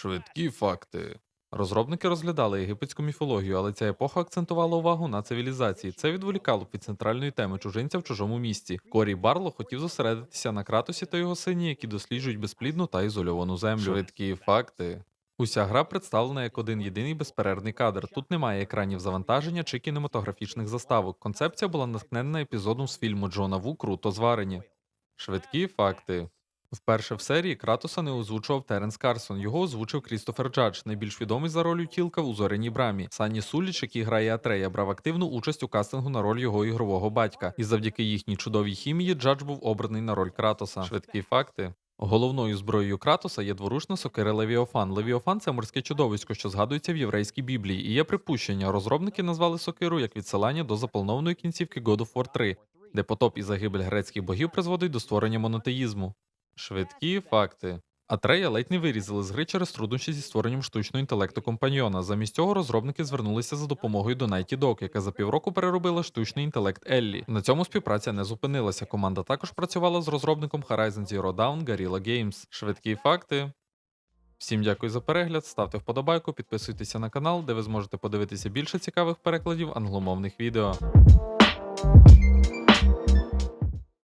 Швидкі факти. Розробники розглядали єгипетську міфологію, але ця епоха акцентувала увагу на цивілізації. Це відволікало від центральної теми чужинця в чужому місті. Корій Барло хотів зосередитися на Кратосі та його сині, які досліджують безплідну та ізольовану землю. Швидкі факти. Уся гра представлена як один єдиний безперервний кадр. Тут немає екранів завантаження чи кінематографічних заставок. Концепція була натхнена епізодом з фільму Джона Ву Круто зварені. Швидкі факти. Вперше в серії Кратоса не озвучував Теренс Карсон. Його озвучив Крістофер Джадж, найбільш відомий за ролью тілка у зоряній брамі. Сані Суліч, який грає Атрея, брав активну участь у кастингу на роль його ігрового батька. І завдяки їхній чудовій хімії Джадж був обраний на роль Кратоса. Швидкі факти. Головною зброєю Кратоса є дворучна сокира Левіофан. Левіофан це морське чудовисько, що згадується в єврейській біблії. І є припущення. Розробники назвали сокиру як відсилання до запланованої кінцівки God of War 3, де потоп і загибель грецьких богів призводить до створення монотеїзму. Швидкі факти. Атрея ледь не вирізали з гри через труднощі зі створенням штучного інтелекту компаньйона. Замість цього розробники звернулися за допомогою до Nighty Dog, яка за півроку переробила штучний інтелект Еллі. На цьому співпраця не зупинилася. Команда також працювала з розробником Horizon Zero Dawn Guerrilla Games. Швидкі факти. Всім дякую за перегляд. Ставте вподобайку, підписуйтеся на канал, де ви зможете подивитися більше цікавих перекладів англомовних відео.